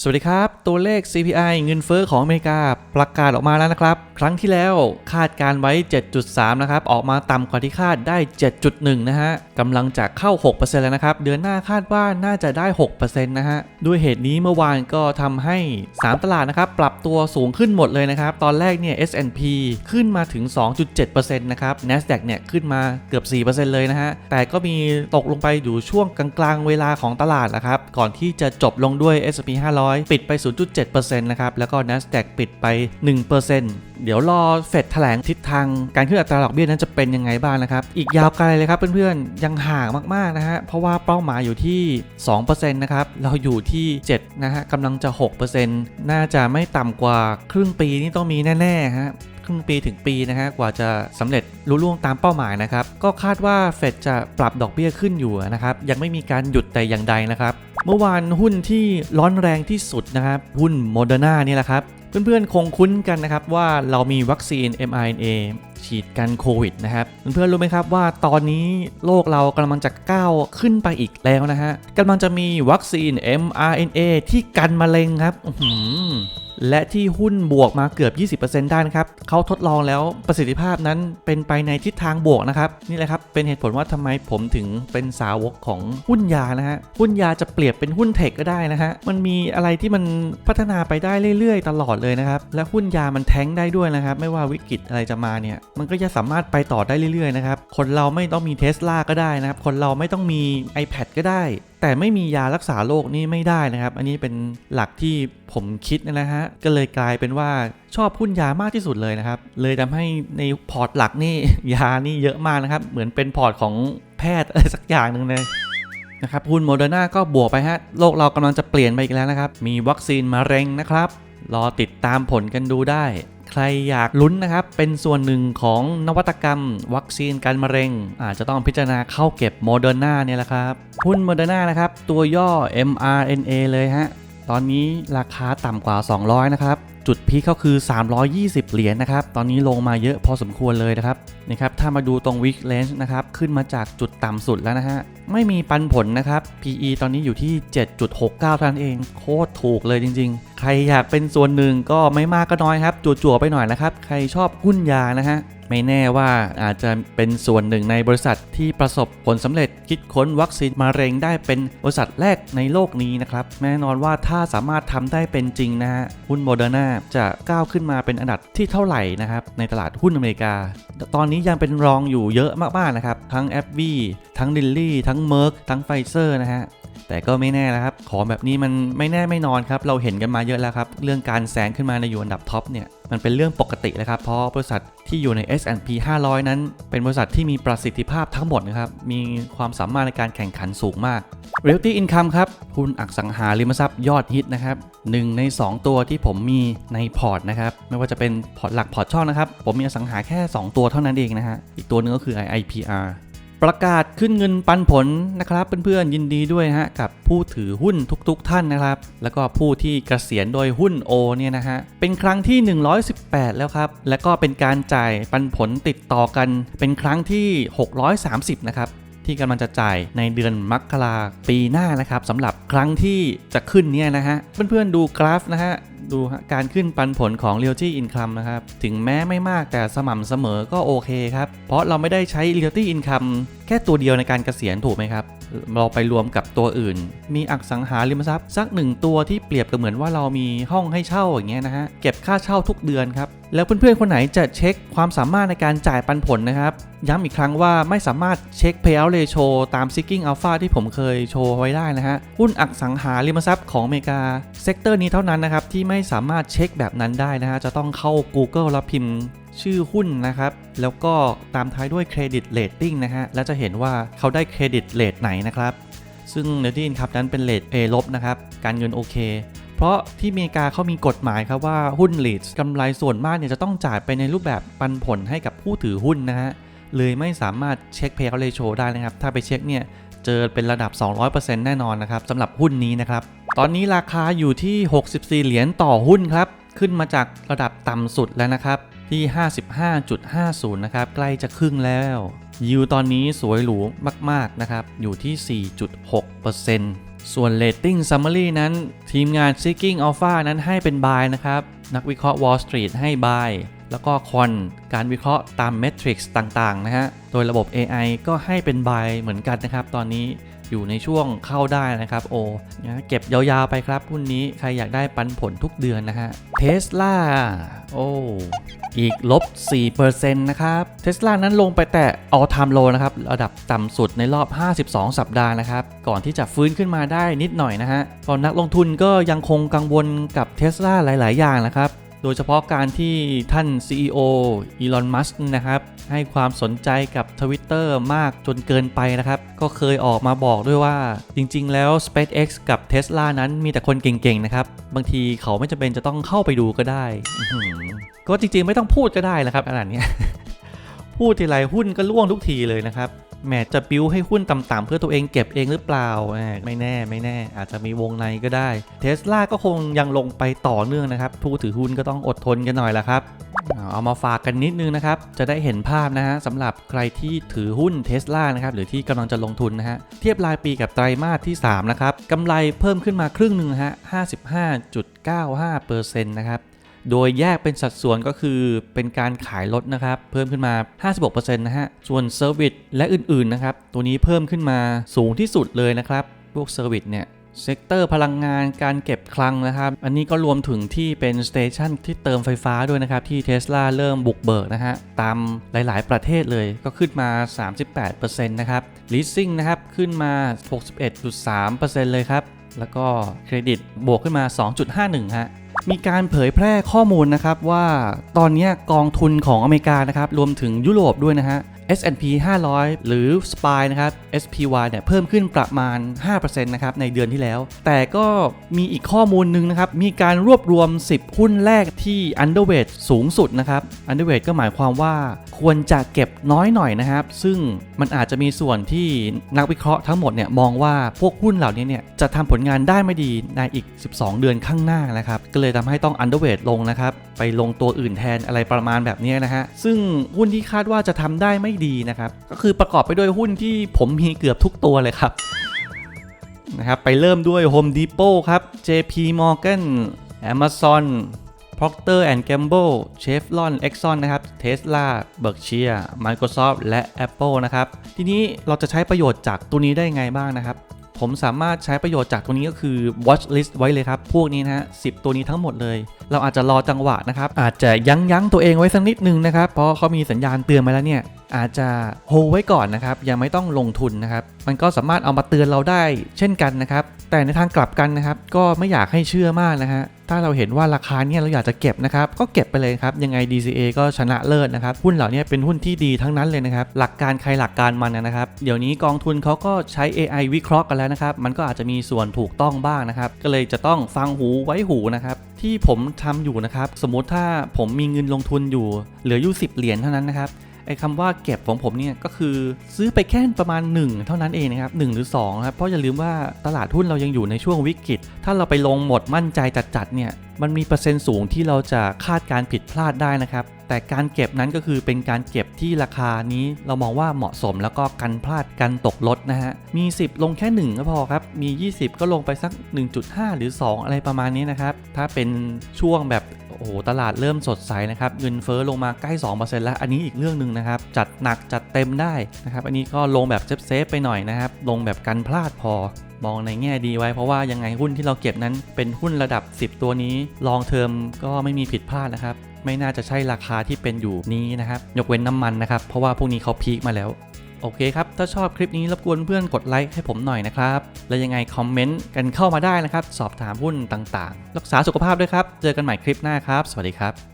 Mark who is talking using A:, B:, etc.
A: สวัสดีครับ ตัวเลข CPI เงินเฟอ้อของอเมริกาประกาศออกมาแล้วนะครับ ครั้งที่แล้วคาดการไว้ 7.3 นะครับ ออกมาต่ำกว่าที่คาดได้ 7.1 นะฮะกำลังจะเข้า 6%แล้วนะครับ เดือนหน้าคาดว่าน่าจะได้ 6%นะฮะ ด้วยเหตุนี้เมื่อวานก็ทำให้ 3 ตลาดนะครับ ปรับตัวสูงขึ้นหมดเลยนะครับ ตอนแรกเนี่ย S&P ขึ้นมาถึง 2.7%นะครับ NASDAQ เนี่ยขึ้นมาเกือบ 4%เลยนะฮะ แต่ก็มีตกลงไปอยู่ช่วงกลางๆ เวลาของตลาดนะครับ ก่อนที่จะจบลงด้วย S&P 500ปิดไป 0.7%นะครับ แล้วก็ NASDAQ ปิดไป 1%เดี๋ยวรอเฟดแถลงทิศทางการขึ้นอัตราดอกเบี้ยนั้นจะเป็นยังไงบ้างนะครับ อีกยาวไกลเลยครับเพื่อนๆ ยังห่างมากๆนะฮะ เพราะว่าเป้าหมายอยู่ที่ 2%นะครับ เราอยู่ที่ 7 นะฮะกำลังจะ 6%น่าจะไม่ต่ำกว่าครึ่งปีนี่ต้องมีแน่ๆฮะครึ่งปีถึงปีนะฮะกว่าจะสำเร็จรุ่ล่วงตามเป้าหมายนะครับ ก็คาดว่าเฟดจะปรับดอกเบี้ยขึ้นอยู่นะครับ ยังไม่มีการหยุดแต่อย่างใดนะครับ เมื่อวานหุ้นที่ร้อนแรงที่สุดนะครับ หุ้นโมเดอร์นานี่แหละครับ เพื่อนๆคงคุ้นกันนะครับว่าเรามีวัคซีน mRNA ฉีดกันโควิดนะครับเพื่อนๆรู้ไหมครับว่าตอนนี้โลกเรากำลังจะก้าวขึ้นไปอีกแล้วนะฮะกำลังจะมีวัคซีน mRNA ที่กันมะเร็งครับและที่หุ้นบวกมาเกือบ 20%ได้นะครับเขาทดลองแล้วประสิทธิภาพนั้นเป็นไปในทิศทางบวกนะครับ นี่แหละครับ เป็นเหตุผลว่าทำไมผมถึงเป็นสาวกของหุ้นยานะฮะ หุ้นยาจะเปรียบเป็นหุ้นเทคก็ได้นะฮะ มันมีอะไรที่มันพัฒนาไปได้เรื่อยๆ ตลอดเลยนะครับ และหุ้นยามันแท้งได้ด้วยนะครับ ไม่ว่าวิกฤตอะไรจะมาเนี่ยมันก็จะสามารถไปต่อได้เรื่อยๆนะครับ คนเราไม่ต้องมีเทสลาก็ได้นะครับ คนเราไม่ต้องมี iPad ก็ได้ แต่ไม่มียารักษาโรคนี่ไม่ได้นะครับ อันนี้เป็นหลักที่ผมคิดนะฮะ ก็เลยกลายเป็นว่าชอบหุ้นยามากที่สุดเลยนะครับ เลยทำให้ในพอร์ตหลักนี่ยานี่เยอะมากนะครับ เหมือนเป็นพอร์ตของแพทย์อะไรสักอย่างหนึ่งเลยนะครับหุ้นโมเดอร์นาก็บวกไปฮะ โลกเรากำลังจะเปลี่ยนไปอีกแล้วนะครับ มีวัคซีนมะเร็งนะครับ รอติดตามผลกันดูได้ ใครอยากลุ้นนะครับ เป็นส่วนหนึ่งของนวัตกรรม วัคซีนการมะเร็ง อาจจะต้องพิจารณาเข้าเก็บโมเดอร์นาเนี่ยแหละครับหุ้นโมเดอร์นานะครับ ตัวย่อ mRNA เลยฮะ ตอนนี้ราคาต่ำกว่า 200 นะครับ จุดพีคเขาคือ 320 เหรียญนะครับ ตอนนี้ลงมาเยอะพอสมควรเลยนะครับนะครับ ถ้ามาดูตรง week range นะครับ ขึ้นมาจากจุดต่ำสุดแล้วนะฮะ ไม่มีปันผลนะครับ PE ตอนนี้อยู่ที่ 7.69เท่านั้นเอง โคตรถูกเลยจริง ๆ ใครอยากเป็นส่วนหนึ่งก็ไม่มากก็น้อยครับ จั่วๆไปหน่อยนะครับ ใครชอบหุ้นยานะฮะ ไม่แน่ว่าอาจจะเป็นส่วนหนึ่งในบริษัทที่ประสบผลสำเร็จคิดค้นวัคซีนมะเร็งได้เป็นบริษัทแรกในโลกนี้นะครับแน่นอนว่าถ้าสามารถทำได้เป็นจริงนะฮะหุ้นโมเดอร์นาจะก้าวขึ้นมาเป็นอันดับที่เท่าไหร่นะครับในตลาดหุ้นอเมริกา ตอนนี้ยังเป็นรองอยู่เยอะมากๆนะครับทั้งแอปวีทั้งดิลลี่ทั้งเมอร์กทั้งไฟเซอร์นะฮะ แต่ก็ไม่แน่นะครับ ของแบบนี้มันไม่แน่ไม่นอนครับ เราเห็นกันมาเยอะแล้วครับ เรื่องการแซงขึ้นมาในอยู่อันดับท็อปเนี่ย มันเป็นเรื่องปกติเลยครับ เพราะบริษัทที่อยู่ใน S&P 500 นั้น เป็นบริษัทที่มีประสิทธิภาพทั้งหมดนะครับ มีความสามารถในการแข่งขันสูงมาก Realty Income ครับหุ้นอสังหาริมทรัพย์ยอดฮิตนะครับหนึ่งใน 2 ตัวที่ผมมีในพอร์ตนะครับ ไม่ว่าจะเป็นพอร์ตหลักพอร์ตช่องนะครับ ผมมีอสังหาแค่ 2 ตัวเท่านั้นเองนะฮะ อีกตัวหนึงก็คือ IIPR ประกาศขึ้นเงินปันผลนะครับเพื่อนๆยินดีด้วยฮะกับผู้ถือหุ้นทุกๆท่านนะครับ แล้วก็ผู้ที่เกษียณโดยหุ้น O เนี่ยนะฮะเป็นครั้งที่ 118 แล้วครับ แล้วก็เป็นการจ่ายปันผลติดต่อกัน เป็นครั้งที่ 630 นะครับ ที่กำลังจะจ่ายในเดือนมกราปีหน้านะครับสำหรับครั้งที่จะขึ้นเนี่ยนะฮะเพื่อนๆดูกราฟนะฮะดูการขึ้นปันผลของ Realty Income นะครับ ถึงแม้ไม่มากแต่สม่ำเสมอก็โอเคครับ เพราะเราไม่ได้ใช้ Realty Income แค่ตัวเดียวในการเกษียณถูกไหมครับ เราไปรวมกับตัวอื่น มีอสังหาริมทรัพย์สักหนึ่งตัวที่เปรียบกับเหมือนว่าเรามีห้องให้เช่าอย่างเงี้ยนะฮะ เก็บค่าเช่าทุกเดือนครับ แล้วเพื่อนๆ คนไหนจะเช็คความสามารถในการจ่ายปันผลนะครับ ย้ำอีกครั้งว่าไม่สามารถเช็ค payout ratio ตาม seeking alpha ที่ผมเคยโชว์ไว้ได้นะฮะ หุ้นอสังหาริมทรัพย์ของอเมริกา เซกเตอร์นี้เท่านั้นนะครับ ที่ไม่สามารถเช็คแบบนั้นได้นะฮะ จะต้องเข้า Google แล้วพิมพ์ชื่อหุ้นนะครับ แล้วก็ตามท้ายด้วยเครดิตเ a ตติ้งนะฮะ แล้วจะเห็นว่าเขาได้เครดิตเลทไหนนะครับ ซึ่งเนตี้ครับนั้นเป็นเลท A ลบนะครับ การเงินโอเค ราะที่อเมริกาเขามีกฎหมายครับว่าหุ้นลีดกำไรส่วนมากเนี่ยจะต้องจ่ายไปในรูปแบบปันผลให้กับผู้ถือหุ้นนะฮะเลยไม่สามารถเช็ค payout ratio ได้นะครับ ถ้าไปเช็คเนี่ยเจอเป็นระดับ 200%แน่นอนนะครับสำหรับหุ้นนี้นะครับ ตอนนี้ราคาอยู่ที่ 64 เหรียญต่อหุ้นครับ ขึ้นมาจากระดับต่ำสุดแล้วนะครับ ที่ 55.50 นะครับ ใกล้จะครึ่งแล้ว ยิวตอนนี้สวยหรูมาก ๆ นะครับ อยู่ที่ 4.6% ส่วน Rating Summary นั้น ทีมงาน Seeking Alpha นั้นให้เป็น buy นะครับ นักวิเคราะห์ Wall Street ให้ buy แล้วก็คอนการวิเคราะห์ตาม Metrics ต่าง ๆ นะฮะ โดยระบบ AI ก็ให้เป็น buy เหมือนกันนะครับตอนนี้ อยู่ในช่วงเข้าได้นะครับโอ้เก็บยาวๆไปครับหุ้นนี้ใครอยากได้ปันผลทุกเดือนนะฮะเทสลาโอ้อีกลบ 4%นะครับเทสลานั้นลงไปแต่ all time low นะครับ ระดับต่ำสุดในรอบ 52 สัปดาห์นะครับ ก่อนที่จะฟื้นขึ้นมาได้นิดหน่อยนะฮะตอนนักลงทุนก็ยังคงกังวลกับเทสลาหลาย ๆ อย่างนะครับ โดยเฉพาะการที่ท่าน CEO อีลอน มัสก์นะครับ ให้ความสนใจกับ Twitter มากจนเกินไปนะครับ ก็เคยออกมาบอกด้วยว่า จริง ๆ แล้ว SpaceX กับ Tesla นั้นมีแต่คนเก่ง ๆ นะครับ บางทีเขาไม่จำเป็นจะต้องเข้าไปดูก็ได้ ก็จริง ๆ ไม่ต้องพูดก็ได้นะครับขนาดเนี้ยพูดทีไรหุ้นก็ล่วงทุกทีเลยนะครับ แหมจะบิ้วให้หุ้นต่ำๆเพื่อตัวเองเก็บเองหรือเปล่า ไม่แน่ไม่แน่ อาจจะมีวงในก็ได้เทสลาก็คงยังลงไปต่อเนื่องนะครับ ผู้ถือหุ้นก็ต้องอดทนกันหน่อยละครับเอามาฝากกันนิดนึงนะครับ จะได้เห็นภาพนะฮะสำหรับใครที่ถือหุ้นเท s l a นะครับ หรือที่กำลังจะลงทุนนะฮะ เทียบรายปีกับไตรมาสที่ 3 นะครับกำไรเพิ่มขึ้นมาครึ่งหนึ่งฮะ 55.95%นะครับ โดยแยกเป็นสัดส่วนก็คือเป็นการขายรถนะครับ เพิ่มขึ้นมา 56%นะฮะ ส่วนเซอร์วิสและอื่นๆนะครับ ตัวนี้เพิ่มขึ้นมาสูงที่สุดเลยนะครับ พวกเซอร์วิสเนี่ยเซกเตอร์พลังงานการเก็บคลังนะครับ อันนี้ก็รวมถึงที่เป็นสเตชันที่เติมไฟฟ้าด้วยนะครับ ที่เท s l a เริ่มบุกเบิกนะฮะ ตามหลายๆ ประเทศเลยก็ขึ้นมา 38%นะครับ leasing นะครับ ขึ้นมา 61.3%เลยครับ แล้วก็เครดิตบวกขึ้นมา 2.51ฮะ มีการเผยแพร่ข้อมูลนะครับว่าตอนนี้กองทุนของอเมริกานะครับรวมถึงยุโรปด้วยนะฮะ S&P 500 หรือ SPY นะครับ SPY เนี่ยเพิ่มขึ้นประมาณ 5%นะครับในเดือนที่แล้ว แต่ก็มีอีกข้อมูลหนึ่งนะครับ มีการรวบรวม 10 หุ้นแรกที่ underweight สูงสุดนะครับ underweight ก็หมายความว่าควรจะเก็บน้อยหน่อยนะครับ ซึ่งมันอาจจะมีส่วนที่นักวิเคราะห์ทั้งหมดเนี่ยมองว่าพวกหุ้นเหล่านี้เนี่ยจะทำผลงานได้ไม่ดีในอีก 12 เดือนข้างหน้านะครับ ก็เลยทำให้ต้อง underweight ลงนะครับ ไปลงตัวอื่นแทนอะไรประมาณแบบนี้นะฮะ ซึ่งหุ้นที่คาดว่าจะทำได้ไม่ดีนะครับ ก็คือประกอบไปด้วยหุ้นที่ผมมีเกือบทุกตัวเลยครับนะครับ ไปเริ่มด้วย Home Depot ครับ JP Morgan Amazon Procter Gamble Chevron Exxon นะครับ Tesla Berkshire Microsoft และ Apple นะครับ ทีนี้เราจะใช้ประโยชน์จากตัวนี้ได้ไงบ้างนะครับ ผมสามารถใช้ประโยชน์จากตัวนี้ก็คือ watch list ไว้เลยครับ พวกนี้นะฮะ10 ตัวนี้ทั้งหมดเลยเราอาจจะรอจังหวะนะครับ อาจจะยั้งยั้งตัวเองไว้สักนิดนึงนะครับ เพราะเขามีสัญญาณเตือนมาแล้วเนี่ย อาจจะโฮไว้ก่อนนะครับ ยังไม่ต้องลงทุนนะครับ มันก็สามารถเอามาเตือนเราได้เช่นกันนะครับ แต่ในทางกลับกันนะครับ ก็ไม่อยากให้เชื่อมากนะฮะถ้าเราเห็นว่าราคาเนี่ยเราอยากจะเก็บนะครับ ก็เก็บไปเลยครับ ยังไง DCA ก็ชนะเลิศนะครับ หุ้นเหล่านี้เป็นหุ้นที่ดีทั้งนั้นเลยนะครับ หลักการใครหลักการมันนะครับ เดี๋ยวนี้กองทุนเขาก็ใช้ AI วิเคราะห์กันแล้วนะครับ มันก็อาจจะมีส่วนถูกต้องบ้างนะครับ ก็เลยจะต้องฟังหูไว้หูนะครับที่ผมทำอยู่นะครับ สมมุติถ้าผมมีเงินลงทุนอยู่เหลืออยู่ 10 เหรียญเท่านั้นนะครับ ไอ้คำว่าเก็บของผมเนี่ยก็คือซื้อไปแค่ประมาณ 1 เท่านั้นเองนะครับ1หรือ2ครับเพราะอย่าลืมว่าตลาดหุ้นเรายังอยู่ในช่วงวิกฤต ถ้าเราไปลงหมดมั่นใจจัดๆเนี่ยมันมีเปอร์เซ็นต์สูงที่เราจะคาดการณ์ผิดพลาดได้นะครับ แต่การเก็บนั้นก็คือเป็นการเก็บที่ราคานี้เรามองว่าเหมาะสมแล้วก็กันพลาดกันตกลดนะฮะ มี 10 ลงแค่ 1 ก็พอครับ มี 20 ก็ลงไปสัก 1.5 หรือ 2 อะไรประมาณนี้นะครับ ถ้าเป็นช่วงแบบ อ้โหตลาดเริ่มสดใสนะครับเงินเฟ้อลงมาใกล้ 2%แล้วอันนี้อีกเรื่องหนึ่งนะครับ จัดหนักจัดเต็มได้นะครับ อันนี้ก็ลงแบบเซฟๆไปหน่อยนะครับ ลงแบบกันพลาดพอมองในแง่ดีไว้เพราะว่ายังไงหุ้นที่เราเก็บนั้นเป็นหุ้นระดับ 10 ตัวนี้ ลองเทอมก็ไม่มีผิดพลาดนะครับ ไม่น่าจะใช่ราคาที่เป็นอยู่นี้นะครับ ยกเว้นน้ำมันนะครับ เพราะว่าพวกนี้เขาพีคมาแล้ว โอเคครับ ถ้าชอบคลิปนี้รบกวนเพื่อนกดไลค์ให้ผมหน่อยนะครับ และยังไงคอมเมนต์กันเข้ามาได้นะครับ สอบถามหุ้นต่างๆ รักษาสุขภาพด้วยครับ เจอกันใหม่คลิปหน้าครับ สวัสดีครับ